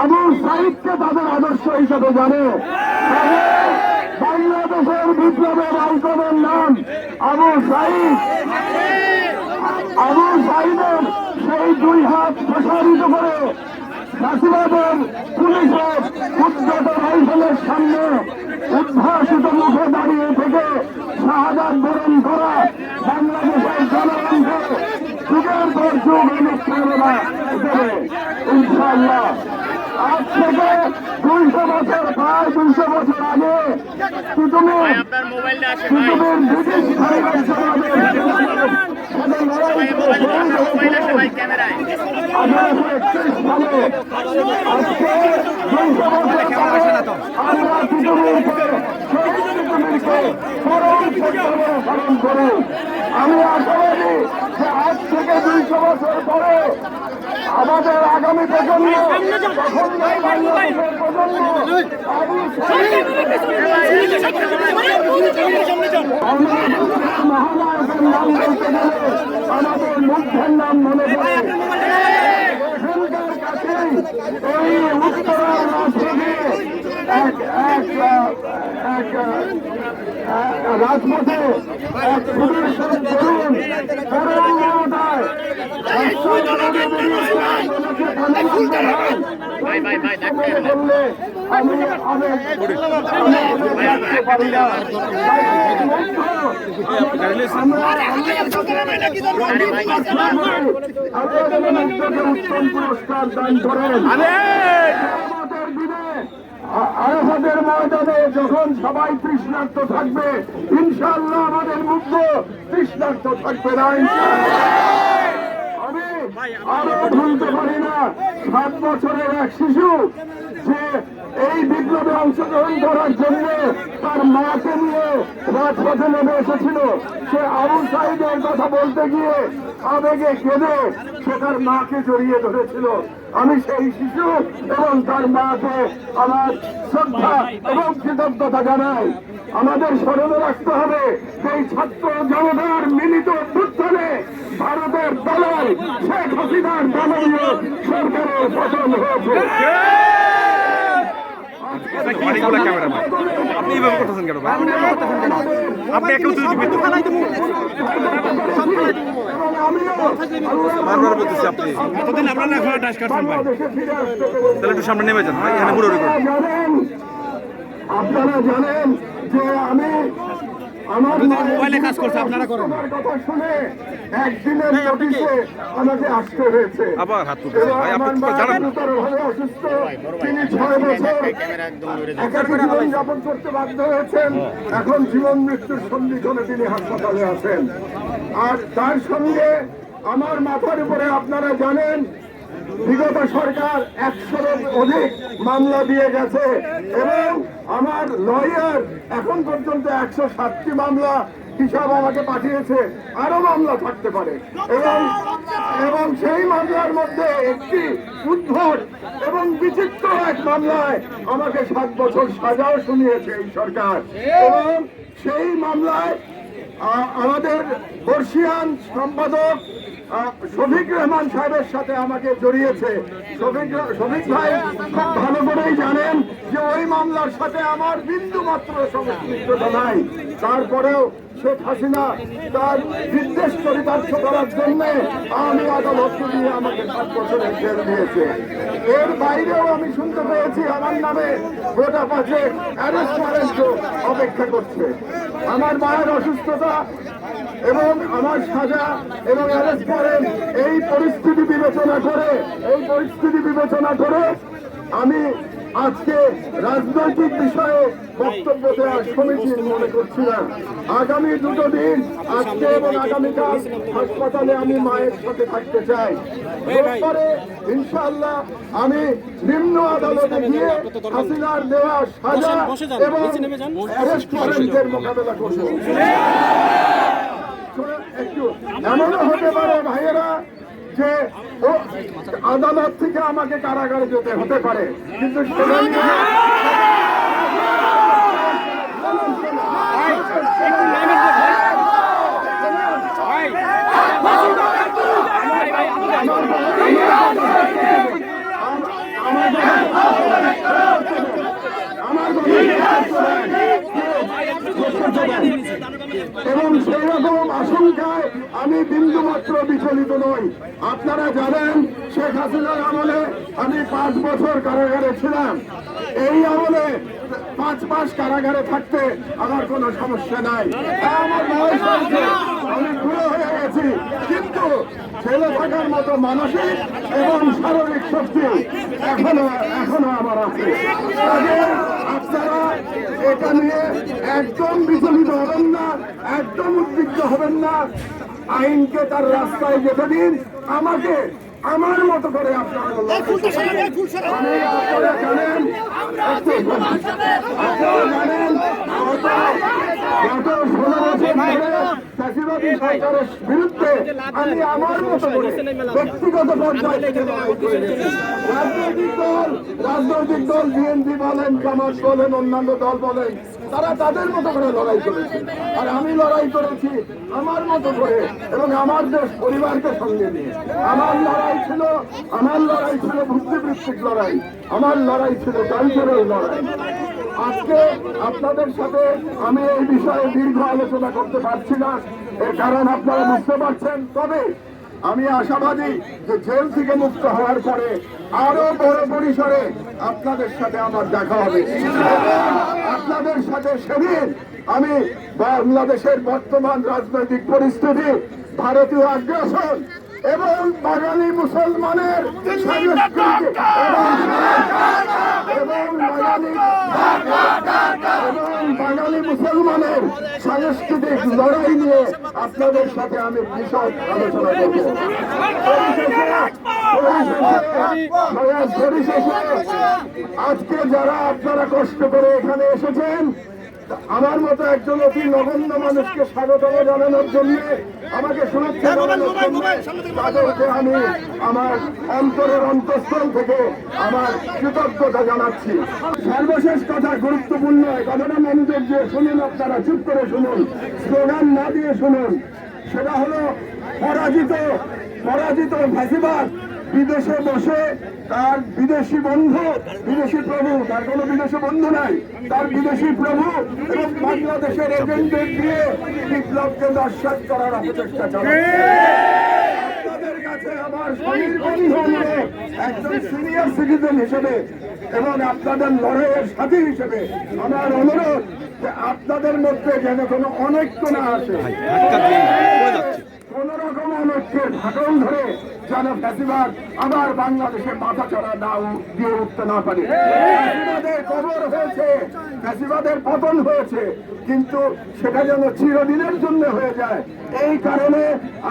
আবু সাইদকে তাদের আদর্শ হিসেবে জানে। বাংলাদেশের বিপ্লবের আইকনের নাম আবু সাইদ। আবু সাইদের সেই দুই হাত প্রসারিত করে ফাঁসিবাদের পুলিশের উদ্যত রাইফেলের সামনে উদ্ভাসিত মুখে দাঁড়িয়ে থেকে শাহাদাত বরণ করা বাংলাদেশের জনগণকে যুগের পর যুগ অনুপ্রেরণা দেবে। ইনশাআল্লাহ। আজ থেকে দুইশো বছর প্রায় দুইশো বছর আগে ভাই কুতুবের ব্রিটিশ আঠারোশো একত্রিশ সালে আজকে দুইশো বছর আমরা কুতুবুরকে শহীদ করতে স্মরণ করি আমি আশাবাদী যে আজ থেকে দুইশো বছর পরে আমাদের আগামী প্রজন্ম তখন বাংলাদেশের নাম বলতে গেলে আমাদের মুখের নাম মনে পড়ে এই উত্তরার এক এক এক রাজপথে এক মমতায় ভাই ডাক্তার বললে আমি অনেক পারি না। উত্তম পুরস্কার দান করেন আরাফাতের ময়দানে যখন সবাই তৃষ্ণার্ত থাকবে ইনশাল্লাহ আমাদের মুগ্ধ তৃষ্ণার্ত থাকবে না ইনশাআল্লাহ। আমি ভুলতে পারি না। সাত বছরের এক শিশু যে এই বিপ্লবে অংশগ্রহণ করার জন্য তার মাকে নিয়ে রাজপথে নেমে এসেছিল। সে আবু সাইদের কথা বলতে গিয়ে আবেগে কেঁদে সে তার মাকে জড়িয়ে ধরেছিল। আমি সেই শিশু এবং তার মাকে আমার শ্রদ্ধা এবং কৃতজ্ঞতা জানাই। আমাদের স্মরণে রাখতে হবে সেই ছাত্র জনতার মিলিত ভারতের দলাল শেখ হাসিনার দলীয় সরকারের পতন হয়েছে। অনেকগুলো ক্যামেরা ভাই আপনি এইভাবে করতেছেন কেন ভাই? আপনি একে উত্তর দিবেন বারবার বলতেছি আপনি। এতদিন আমরা না ঘোড়া ডাস কাটছেন ভাই। তাহলে একটু সামনে নেমে যান ভাই এখানে পুরো রেকর্ড। আপনারা জানেন যে আমি মোবাইলে কাজ করছে, আপনারা করেন। আমার কথা শুনে একদিনের নোটিশে আমাকে আসতে হয়েছে। আবার হাত ভাই আপনি জানেন অসুস্থ। তিনি ছয় বছর জীবন যাপন করতে বাধ্য হয়েছেন। এখন জীবন মৃত্যুর সন্ধিক্ষণে তিনি হাসপাতালে আছেন। আর তার সঙ্গে আমার মাথার উপরে আপনারা জানেন বিগত সরকার একশোর অধিক মামলা দিয়ে গেছে এবং আমার লয়ার এখন পর্যন্ত একশো সাতটি মামলা হিসাব আমাকে পাঠিয়েছে, আরও মামলা থাকতে পারে। এবং এবং সেই মামলার মধ্যে একটি উদ্ভট এবং বিচিত্র এক মামলায় আমাকে সাত বছর সাজাও শুনিয়েছে এই সরকার। এবং সেই মামলায় আমাদের বর্ষিয়ান সম্পাদক শফিক রহমান সাহেবের সাথে আমাকে জড়িয়েছে। শফিক শফিক ভাই খুব ভালো করেই জানেন যে ওই মামলার সাথে আমার বিন্দু মাত্র সংশ্লিষ্টতা নাই। তারপরেও শেখ হাসিনা তার বিদ্বেষ চরিতার্থ করার জন্য আমি আদালতকে দিয়ে আমাকে সাত বছরের জেল দিয়েছে। এর বাইরেও আমি শুনতে পেয়েছি আমার নামে গোটা পাশে অ্যারেস্ট অপেক্ষা করছে। আমার মায়ের অসুস্থতা এবং আমার সাজা এবং অ্যারেস্ট করেন এই পরিস্থিতি বিবেচনা করে, এই পরিস্থিতি বিবেচনা করে আমি আজকে রাজনৈতিক বিষয়ে বক্তব্য দেওয়ার সমীচীন মনে করছি না। আগামী দুটো দিন আজকে এবং আগামীকাল হাসপাতালে আমি মায়ের সাথে থাকতে চাই। রোববারে ইনশাআল্লাহ আমি নিম্ন আদালতে গিয়ে হাসিনার দেওয়া সাজা এবং অ্যারেস্ট ওয়ারেন্টের মোকাবেলা করব। একটু এমনও হতে পারে ভাইয়েরা যে আদালত থেকে আমাকে কারাগারে যেতে হতে পারে। কিন্তু আমাদের এবং সেই রকম আশঙ্কায় আমি বিন্দু মাত্র বিচলিত নই। আপনারা জানেন, শেখ হাসিনার আমলে আমি পাঁচ বছর কারাগারে ছিলাম। এই আমলে পাঁচ মাস কারাগারে থাকতে আমার কোনো সমস্যা নাই। আমার বয়স আমি বুড়ো হয়ে গেছি। কিন্তু ছেলে থাকার মতো মানসিক এবং শারীরিক শক্তি এখনও এখনও আমার আছে। আপনারা এটা নিয়ে একদম বিচলিত হবেন না একদম উদ্বিগ্ন হবেন না। আইনকে তার রাস্তায় যেতে দিন। আমাকে আমার মতো করে আপনারা জানেন আপনারা জানেন গত- গত ষোলো বছর ধরে চাষিবাদী সরকারের বিরুদ্ধে আমি আমার মতো করে ব্যক্তিগত। রাজনৈতিক দল রাজনৈতিক দল বিএনপি বলেন জামাত বলেন, অন্যান্য দল বলেন, তারা তাদের মতো করে লড়াই করেছে আর আমি লড়াই করেছি আমার মতো করে এবং আমার দেশ পরিবারকে সঙ্গে নিয়ে আমার লড়াই ছিল, আমার লড়াই ছিল বুদ্ধিবৃত্তিক লড়াই, আমার লড়াই ছিল কালচারাল লড়াই আজকে আপনাদের সাথে আমি এই বিষয়ে দীর্ঘ আলোচনা করতে পারছি না। এর কারণ আপনারা বুঝতে পারছেন। তবে আমি আশাবাদী যে জেল থেকে মুক্ত হওয়ার পরে আরও বড় পরিসরে আপনাদের সাথে আমার দেখা হবে। আপনাদের সাথে সেদিন আমি বাংলাদেশের বর্তমান রাজনৈতিক পরিস্থিতি, ভারতীয় আগ্রাসন এবং বাঙালি মুসলমানের এবং বাঙালি মুসলমানের সাংস্কৃতিক লড়াই নিয়ে আপনাদের সাথে আমি বিশদ আলোচনা করব। আজকে যারা আপনারা কষ্ট করে এখানে এসেছেন আমার মতো একজন অতি নগণ্য মানুষকে স্বাগত জানানোর জন্য আমাকে শুভেচ্ছা তাদেরকে আমি আমার অন্তরের অন্তঃস্থল থেকে আমার কৃতজ্ঞতা জানাচ্ছি। সর্বশেষ কথা গুরুত্বপূর্ণ কথাটা মনোযোগ দিয়ে শুনুন আপনারা চুপ করে শুনুন স্লোগান না দিয়ে শুনুন। সেটা হলো পরাজিত পরাজিত ফাঁসিবাদ। বিদেশে বসে তার বিদেশি বন্ধু বিদেশি প্রভু তার কোনো বিদেশি বন্ধু নাই তার বিদেশি প্রভু এবং বাংলাদেশের এজেন্টদের দিয়ে বিপ্লবকে দর্শন করার অপচেষ্টা চলে আপনাদের কাছে আমার শরীর বন্ধু অনুরোধ একজন সিনিয়র সিটিজেন হিসেবে এবং আপনাদের লড়াইয়ের সাথী হিসেবে আমার অনুরোধ যে আপনাদের মধ্যে যেন কোনো অনৈক্য না আসে। কোন রকম অনৈক্যের ঢাকন ধরে যেন ফ্যাসিবাদ আবার বাংলাদেশে মাথা চড়া না দিয়ে উঠতে না পারে। ফ্যাসিবাদের কবর হয়েছে ফ্যাসিবাদের পতন হয়েছে কিন্তু সেটা যেন চিরদিনের জন্য হয়ে যায়। এই কারণে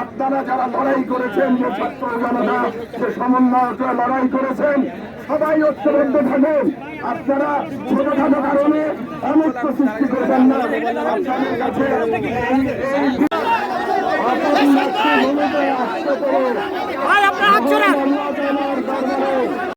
আপনারা যারা লড়াই করেছেন যে ছাত্র জনতা যে সমন্বয়করা লড়াই করেছেন সবাই ঐক্যবদ্ধ থাকুন। আপনারা ছোটখাটো কারণে অনৈক্য সৃষ্টি করবেন না। আপনাদের কাছে আপনার